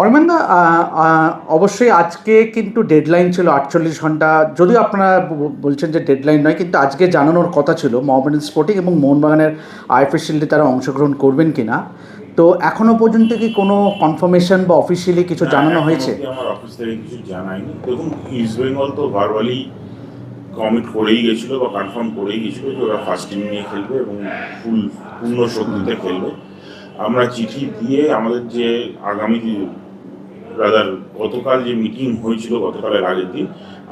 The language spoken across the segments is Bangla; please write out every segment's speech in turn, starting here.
অরবিন্দা অবশ্যই আজকে কিন্তু ডেডলাইন ছিল আটচল্লিশ ঘণ্টা। যদিও আপনারা বলছেন যে ডেডলাইন নয় কিন্তু আজকে জানানোর কথা ছিল মোহামেডান স্পোর্টিং এবং মোহনবাগানের আইএফএ শিল্ডে তারা অংশগ্রহণ করবেন কিনা। তো এখনও পর্যন্ত কি কোনো কনফার্মেশন বা অফিসিয়ালি কিছু জানানো হয়েছে? আমার অফিস থেকে কিছু জানায়নি। দেখুন ইস্ট বেঙ্গল তো ভার্বালি কমিট করেই গেছিল বা কনফার্ম করেই গেছিল যে ওরা ফার্স্ট টিম নিয়ে খেলবে এবং ফুল পূর্ণ শক্তিতে খেলবে। আমরা চিঠি দিয়ে আমাদের যে আগামী রাদার গতকাল যে মিটিং হয়েছিল, গতকালের আগের দিন,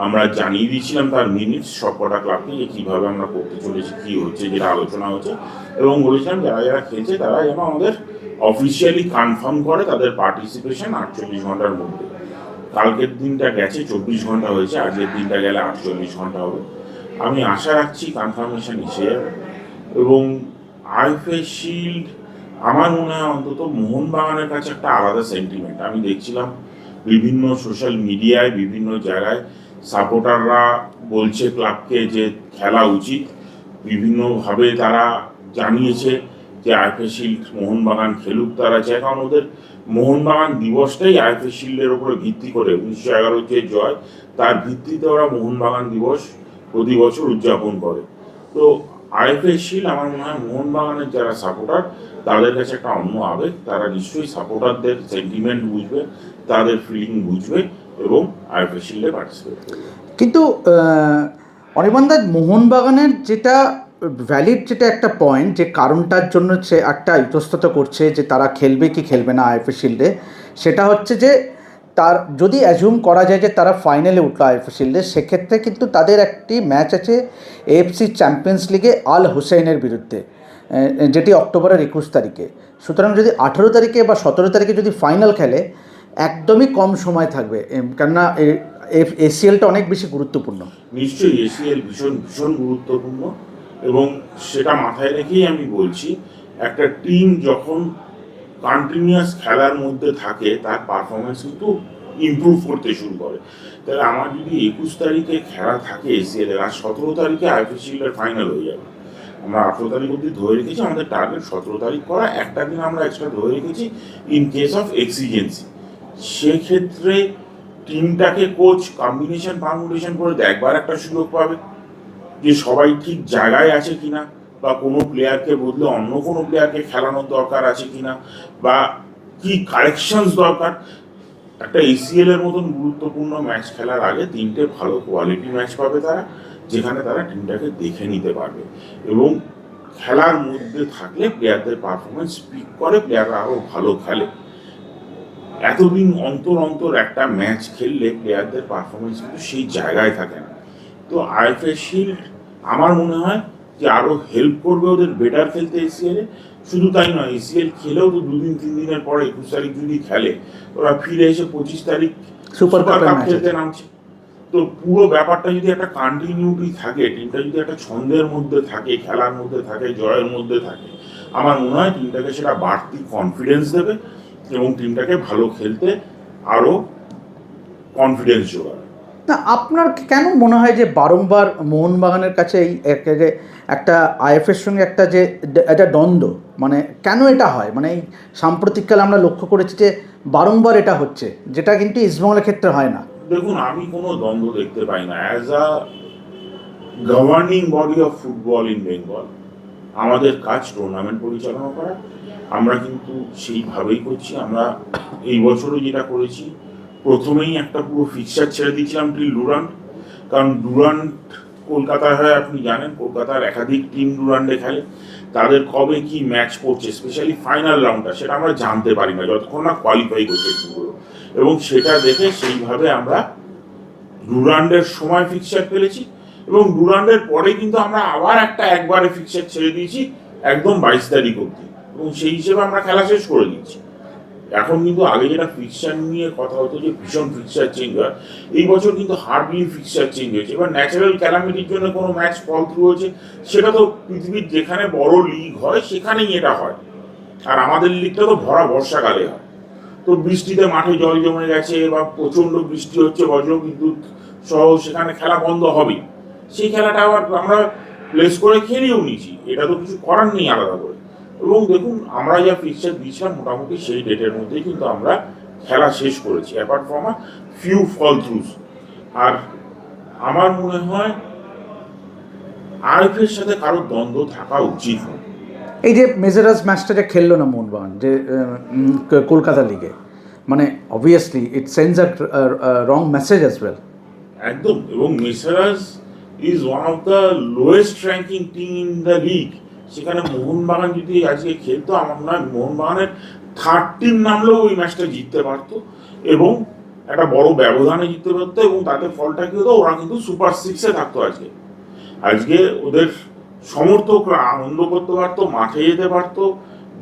আমরা জানিয়ে দিয়েছিলাম তার মিনিটস সব কটা ক্লাবকে যে কীভাবে আমরা করতে চলেছি, কী হচ্ছে, যেটা আলোচনা হচ্ছে, এবং বলেছিলাম যারা যারা খেলছে তারা যেন আমাদের অফিসিয়ালি কনফার্ম করে তাদের পার্টিসিপেশন আটচল্লিশ ঘণ্টার মধ্যে। কালকের দিনটা গেছে, চব্বিশ ঘণ্টা হয়েছে, আজকের দিনটা গেলে আটচল্লিশ ঘণ্টা হবে। আমি আশা রাখছি কনফার্মেশন এসে এবং আইফে শিল্ড আমার মনে হয় অন্তত মোহনবাগানের কাছে একটা আলাদা সেন্টিমেন্ট আমি দেখছিলাম বিভিন্ন সোশ্যাল মিডিয়ায় বিভিন্ন জায়গায় সাপোর্টাররা বলছে ক্লাবকে যে খেলা উচিত। বিভিন্নভাবে তারা জানিয়েছে যে আইফে শিল্ড মোহনবাগান খেলুক, তারা চায়। কারণ ওদের মোহনবাগান দিবসটাই আইফে শিল্ডের ভিত্তি করে। উনিশশো এগারো যে জয়, তার ভিত্তিতে ওরা মোহনবাগান দিবস প্রতি বছর উদযাপন করে। তো আইএফএ আমার মনে হয় মোহনবাগানের যারা সাপোর্টার তাদের কাছে একটা অন্য আবেগ। তারা নিশ্চয়ই সাপোর্টারদের সেন্টিমেন্ট বুঝবে, তাদের ফিলিং বুঝবে এবং আইএফএ পার্টিসিপেট করবে। কিন্তু অনির্বাণদা, মোহনবাগানের যেটা ভ্যালিড যেটা একটা পয়েন্ট যে কারণটার জন্য সে একটা ইতস্তত করছে যে তারা খেলবে কি খেলবে না আইএফএ শিল্ডে সেটা হচ্ছে যে তার, যদি অ্যাজিউম করা যায় যে তারা ফাইনালে উঠল আইএফএ শিল্ডে, সেক্ষেত্রে কিন্তু তাদের একটি ম্যাচ আছে এএফসি চ্যাম্পিয়ন্স লিগে আল হুসেইনের বিরুদ্ধে যেটি অক্টোবরের একুশ তারিখে। সুতরাং যদি আঠেরো তারিখে বা সতেরো তারিখে যদি ফাইনাল খেলে, একদমই কম সময় থাকবে কেননা এসিএলটা অনেক বেশি গুরুত্বপূর্ণ। নিশ্চয়ই এসিএল ভীষণ ভীষণ গুরুত্বপূর্ণ এবং সেটা মাথায় রেখেই আমি বলছি, একটা টিম যখন কন্টিনিউয়াস খেলার মধ্যে থাকে, তার পারফরমেন্স কিন্তু ইমপ্রুভ করতে শুরু করে। তাহলে আমার যদি একুশ তারিখে খেলা থাকে এসিএল আর সতেরো তারিখে আইপিসিএল এর ফাইনাল হয়ে যাবে। আমরা আঠেরো তারিখ অব্দি ধরে রেখেছি, আমাদের টার্গেট সতেরো তারিখ করা, একটা দিন আমরা এক্সট্রা ধরে রেখেছি ইন কেস অফ এক্সিজেন্সি সেক্ষেত্রে টিমটাকে কোচ কম্বিনেশন পারমুটেশন করে দেখবার একটা সুযোগ পাবে যে সবাই ঠিক জায়গায় আছে কিনা। বা কোনো প্লেয়ারকে বদলে অন্য কোনো প্লেয়ারকে খেলানোর দরকার আছে কিনা বা কি কারেকশনস দরকার? একটা এসিএল এর মতন গুরুত্বপূর্ণ ম্যাচ খেলার আগে তিনটে ভালো কোয়ালিটি ম্যাচ পাবে তারা, যেখানে তারা টিমটাকে দেখে নিতে পারবে। এবং খেলার মধ্যে থাকলে প্লেয়ারদের পারফরমেন্স স্পিক করে প্লেয়াররা আরও ভালো খেলে। এতদিন অন্তর অন্তর একটা ম্যাচ খেললে প্লেয়ারদের পারফরমেন্স কিন্তু সেই জায়গায় থাকে না। তো আইএফএ শিল্ড আমার মনে হয় যে আরও হেল্প করবে ওদের বেটার খেলতে এসিএল এ? শুধু তাই নয় এসিএল খেলেও তো দুদিন তিন দিনের পরে একুশ তারিখ যদি খেলে ওরা ফিরে এসে পঁচিশ তারিখ সুপার কাপ খেলতে নামছে। তো পুরো ব্যাপারটা যদি একটা কন্টিনিউটি থাকে টিমটা যদি একটা ছন্দের মধ্যে থাকে খেলার মধ্যে থাকে জয়ের মধ্যে থাকে আমার মনে হয় টিমটাকে সেটা বাড়তি কনফিডেন্স দেবে এবং টিমটাকে ভালো খেলতে আরও কনফিডেন্স যোগাবে। না, আপনার কেন মনে হয় যে বারংবার মোহনবাগানের কাছে এই যে একটা আইএফের সঙ্গে একটা যে একটা দ্বন্দ্ব? মানে কেন এটা হয়? মানে এই সাম্প্রতিককালে আমরা লক্ষ্য করেছি যে বারংবার এটা হচ্ছে, যেটা কিন্তু ইস্টবেঙ্গলের ক্ষেত্রে হয় না। দেখুন, আমি কোনো দ্বন্দ্ব দেখতে পাই না। As a governing body of football in Bengal আমাদের কাজ টুর্নামেন্ট পরিচালনা করা। আমরা কিন্তু সেইভাবেই করছি। আমরা এই বছরও যেটা করেছি প্রথমেই একটা পুরো ফিক্সার ছেড়ে দিয়েছিলাম টিল ডুরান্ট কারণ ডুরান্ট কলকাতায় হয়, আপনি জানেন, কলকাতার একাধিক টিম ডুরান্ডে খেলে। তাদের কবে কি ম্যাচ পড়ছে স্পেশালি ফাইনাল রাউন্ডটা সেটা আমরা জানতে পারি না, যতক্ষণ না কোয়ালিফাই করছে টিমগুলো এবং সেটা দেখে সেইভাবে আমরা ডুরান্ডের সময় ফিক্সার ফেলেছি, এবং ডুরান্ডের পরে কিন্তু আমরা আবার একটা একবারে ফিক্সার ছেড়ে দিয়েছি, একদম বাইশ তারিখ অবধি। এবং সেই হিসেবে আমরা খেলা শেষ করে দিচ্ছি এখন কিন্তু আগে যেটা ফিক্সার নিয়ে কথা হতো যে ভীষণ ফিক্সার চেঞ্জ হয়, এই বছর কিন্তু হার্ডলি ফিক্সার চেঞ্জ হয়েছে। এবার ন্যাচারাল ক্যালামিটির জন্য কোনো ম্যাচ ফল থ্রু হয়েছে, সেটা তো পৃথিবীর যেখানে বড় লিগ হয়, সেখানেই এটা হয়। আর আমাদের লিগটা তো ভরা বর্ষাকালে হয়। তো বৃষ্টিতে মাঠে জল জমে গেছে বা প্রচণ্ড বৃষ্টি হচ্ছে বজ্র বিদ্যুৎ সহ সেখানে খেলা বন্ধ হবে সেই খেলাটা আবার আমরা প্লেস করে খেলেও নিয়েছি। এটা তো কিছু করার নেই আলাদা করে। এবং দেখুন আমরা যা ফিক্সার দিয়েছিলাম মোটামুটি সেই ডেটের মধ্যেই কিন্তু আমরা খেলা শেষ করেছি। Apart from a few foul throws আর আমার মনে হয় আরএফের সাথে কারও দ্বন্দ্ব থাকা উচিত নয়। এই যে মেজারাস ম্যাচটা যে খেললো না মোহনবাগান যে কলকাতা লিগে মানে obviously it sense a wrong message as well একদম এবং মিসারাস is one of the lowest ranking team in the league সেখানে মোহনবাগান যদি আজকে খেলতো, আমার মনে হয় মোহনবাগানের থার্ড টিম নামলেও ওই ম্যাচটা জিততে পারতো এবং একটা বড় ব্যবধানে জিততে পারতো এবং তাতে ফলটা কি হতো, ওরা কিন্তু সুপার সিক্সে থাকতো আজকে। আজকে ওদের সমর্থকরা আনন্দ করতে পারতো, মাঠে যেতে পারতো,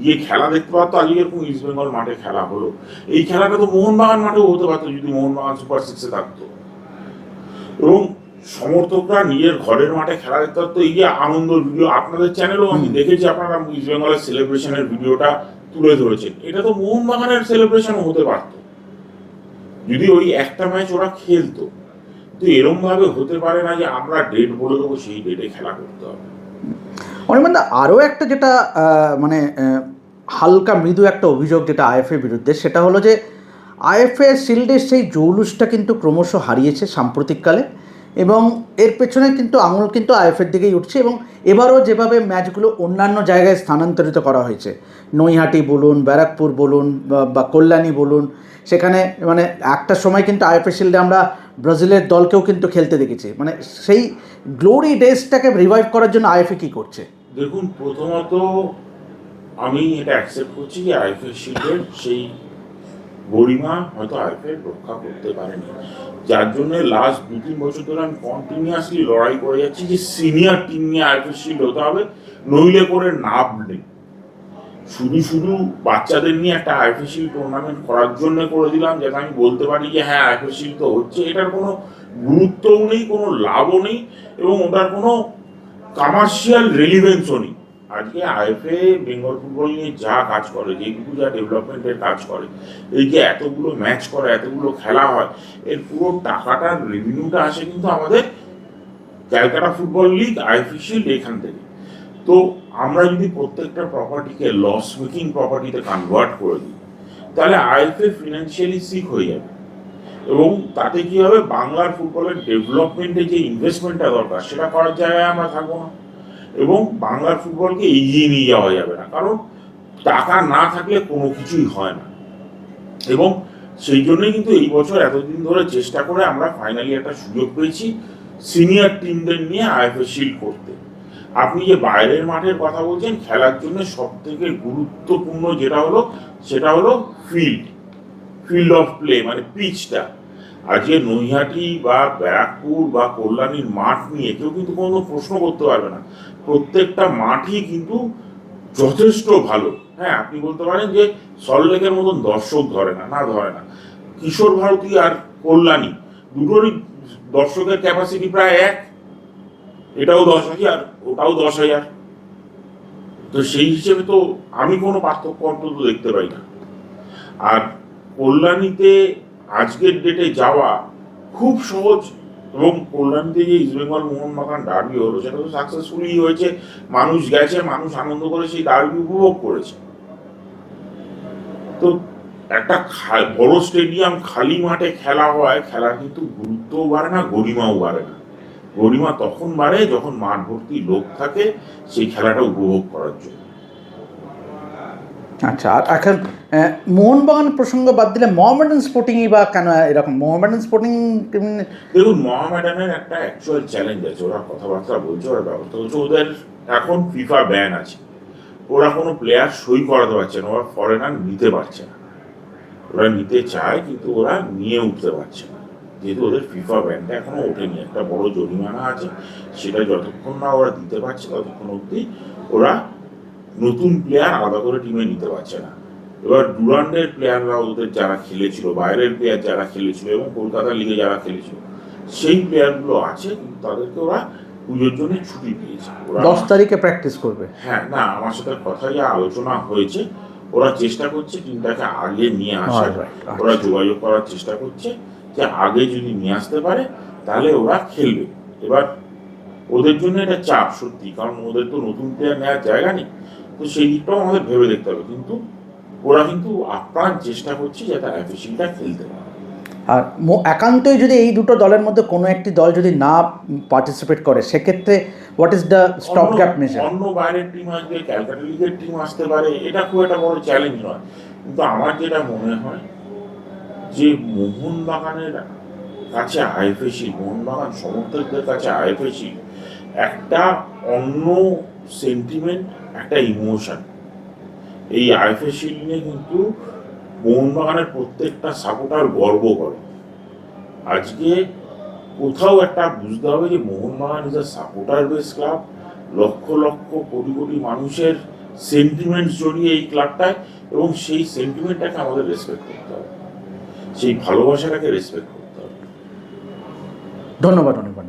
গিয়ে খেলা দেখতে পারতো। আজকে এরকম ইস্ট বেঙ্গল মাঠে খেলা হলো। এই খেলাটা তো মোহনবাগান মাঠেও হতে পারতো যদি মোহনবাগান সুপার সিক্সে থাকতো। এবং সমর্থকরা নিজের ঘরের মাঠে খেলা দেখতে পারতো এই যে আনন্দ ভিডিও আপনাদের চ্যানেলও আমি দেখেছি আপনারা ইস্ট বেঙ্গলের সেলিব্রেশনের ভিডিওটা তুলে ধরেছেন। এটা তো মোহনবাগানের সেলিব্রেশনও হতে পারতো। যদি ওই একটা ম্যাচ ওরা খেলতো তো এরম ভাবে হতে পারে না যে আমরা ডেট বলে দেবো সেই ডেটে খেলা করতে হবে। অনির্বাণ আরও একটা যেটা মানে হালকা মৃদু একটা অভিযোগ যেটা আইএফএ বিরুদ্ধে সেটা হলো যে আইএফএ শিল্ডের সেই জৌলুসটা কিন্তু ক্রমশ হারিয়েছে সাম্প্রতিককালে। এবং এর পেছনে কিন্তু আঙুল কিন্তু আইএফের দিকেই উঠছে এবং এবারও যেভাবে ম্যাচগুলো অন্যান্য জায়গায় স্থানান্তরিত করা হয়েছে। নৈহাটি বলুন, ব্যারাকপুর বলুন বা- কল্যাণী বলুন, সেখানে মানে একটা সময় কিন্তু আইএফএ শিল্ডে আমরা ব্রাজিলের দলকেও কিন্তু খেলতে দেখেছি। মানে সেই গ্লোরি ডেসটাকে রিভাইভ করার জন্য আইএফএ কী করছে? দেখুন, প্রথমত আমি এটা অ্যাকসেপ্ট করছি যে আইএফএ শিল্ডের সেই গরিমা হয়তো আইএফএ রক্ষা করতে পারেনি। যার জন্য লাস্ট দু তিন বছর ধরে আমি কন্টিনিউয়াসলি লড়াই করে যাচ্ছি যে সিনিয়র টিম নিয়ে আইএফএ শিল্ড হতে হবে, নইলে করে নাভ নেই। শুধু শুধু বাচ্চাদের নিয়ে একটা আইএফএ শিল্ড টুর্নামেন্ট করার জন্য করে দিলাম, যাতে আমি বলতে পারি যে হ্যাঁ আইএফএ তো হচ্ছে। এটার কোনো গুরুত্বও নেই, কোনো লাভও নেই এবং ওটার কোনো কমার্শিয়াল রেলিভেন্সও নেই। আজকে আইএফএ, বেঙ্গল ফুটবল নিয়ে যা কাজ করে যেটুকু যা ডেভেলপমেন্টের কাজ করে, এই যে এতগুলো ম্যাচ করে, এতগুলো খেলা হয়, এর পুরো টাকাটার রেভিনিউটা আসে কিন্তু আমাদের Calcutta football league IFA shield এখান থেকে। তো আমরা যদি প্রত্যেকটা প্রপার্টিকে লস মেকিং প্রপার্টিতে কনভার্ট করে দিই, তাহলে আইএফএ ফিনান্সিয়ালি সিক হয়ে যাবে। এবং তাতে কি হবে? বাংলার ফুটবলের ডেভেলপমেন্টে যে ইনভেস্টমেন্টটা দরকার, সেটা করার জায়গায় আমরা থাকব না। এবং বাংলার ফুটবলকে এগিয়ে নিয়ে যাওয়া যাবে না। কারণ টাকা না থাকলে কোনো কিছুই হয় না। এবং সেই জন্যই কিন্তু এই বছর এতদিন ধরে চেষ্টা করে আমরা ফাইনালি একটা সুযোগ পেয়েছি সিনিয়র টিমদের নিয়ে আইএফএ শিল্ড করতে। আপনি যে বাইরের মাঠের কথা বলছেন, খেলার জন্য সব থেকে গুরুত্বপূর্ণ যেটা হলো, সেটা হলো ফিল্ড ফিল্ড অফ প্লে মানে পিচটা আজকে নৈহাটি বা ব্যারাকপুর বা কল্যাণীর মাঠ নিয়ে কেউ কিন্তু কোনো প্রশ্ন করতে পারবে না। প্রত্যেকটা মাঠই কিন্তু যথেষ্ট ভালো। হ্যাঁ আপনি বলতে পারেন যে সল্টলেকের মতন দর্শক ধরে না না ধরে না। কিশোর ভারতী আর কল্যাণী দুটোরই দর্শকের ক্যাপাসিটি প্রায় এক। এটাও দশ হাজার, ওটাও দশ হাজার। তো সেই হিসেবে তো আমি কোনো পার্থক্য অন্তত দেখতে পাই না। আর কল্যাণীতে আজকের ডেটে যাওয়া খুব সহজ এবং কল্যাণীতে যে ইস্টবেঙ্গল মোহনবাগান ডার্বি হলো। সেটা তো সাকসেসফুলি হয়েছে, মানুষ গেছে, মানুষ আনন্দ করে সেই ডার্বি উপভোগ করেছে। তো একটা বড় স্টেডিয়াম খালি মাঠে খেলা হয়, খেলার কিন্তু গুরুত্বও বাড়ে না, গরিমাও বাড়ে না। গরিমা তখন বাড়ে যখন মাঠ ভর্তি লোক থাকে, সেই খেলাটা উপভোগ করার জন্য। আচ্ছা আর এখন মোহনবাগান প্রসঙ্গ বাদ দিলে মোহামেডান স্পোর্টিংই বা কেন এরকম? মোহামেডান স্পোর্টিং দেখুন, মহামেডানের একটা অ্যাকচুয়াল চ্যালেঞ্জ আছে। ওরা কথাবার্তা বলছে, ওরা ব্যবস্থা হচ্ছে ওদের এখন ফিফা ব্যান আছে। ওরা কোনো প্লেয়ার সই করাতে পারছে না। ওরা ফরেনার নিতে পারছে না। ওরা নিতে চায়, কিন্তু ওরা নিয়ে উঠতে পারছে না। যেহেতু ওদের ফিফা ব্যানটা এখনও ওঠেনি। একটা বড় জরিমানা আছে। সেটা যতক্ষণ না ওরা দিতে পারছে, ততক্ষণ অবধি ওরা নতুন প্লেয়ার আলাদা করে টিমে নিতে পারছে না। এবার ডুরান্ডের প্লেয়াররা ওদের যারা খেলেছিল বাইরের প্লেয়ার যারা খেলেছিল এবং কলকাতা লিগে যারা খেলেছিল সেই প্লেয়ারগুলো আছে কিন্তু তাদেরকে ওরা পুজোর জন্য ছুটি দিয়েছে। ওরা দশ তারিখে প্র্যাকটিস করবে। হ্যাঁ না আমার সাথে কথা যা আলোচনা হয়েছে ওরা চেষ্টা করছে টিমটাকে আগে নিয়ে আসার। ওরা যোগাযোগ করার চেষ্টা করছে যে আগে যদি নিয়ে আসতে পারে তাহলে ওরা খেলবে। এবার ওদের জন্য এটা চাপ সত্যি কারণ ওদের তো নতুন প্লেয়ার নেওয়ার জায়গা নেই। তো সেই দিকটাও আমাদের ভেবে দেখতে হবে। কিন্তু ওরা কিন্তু আপ্রাণ চেষ্টা করছে যাতে আইপিএসিটা খেলতে পারে। আর একান্তই যদি এই দুটো দলের মধ্যে কোনো একটি দল যদি না পার্টিসিপেট করে সেক্ষেত্রে what is the stop gap measure অন্য বাইরের টিম আসবে ক্যালকাটা লিগের টিম আসতে পারে এটা খুব একটা বড় চ্যালেঞ্জ নয়। কিন্তু আমার যেটা মনে হয় যে মোহনবাগানের কাছে আইএফএসি মোহনবাগান সমর্থকদের কাছে আইএফএসি একটা অন্য সেন্টিমেন্ট একটা ইমোশন এই আইএফএসি নিয়ে কিন্তু মোহনবাগানের প্রত্যেকটা সাপোর্টার গর্ব করে। আজকে কোথাও একটা বুঝতে হবে যে Mohun Bagan is a supporter base club lakh lakh crore crore মানুষের সেন্টিমেন্ট জড়িয়ে এই ক্লাবটায় এবং সেই সেন্টিমেন্টটাকে আমাদের রেসপেক্ট করতে হবে। সেই ভালোবাসাটাকে রেসপেক্ট করতে হবে। ধন্যবাদ অনির্বাণ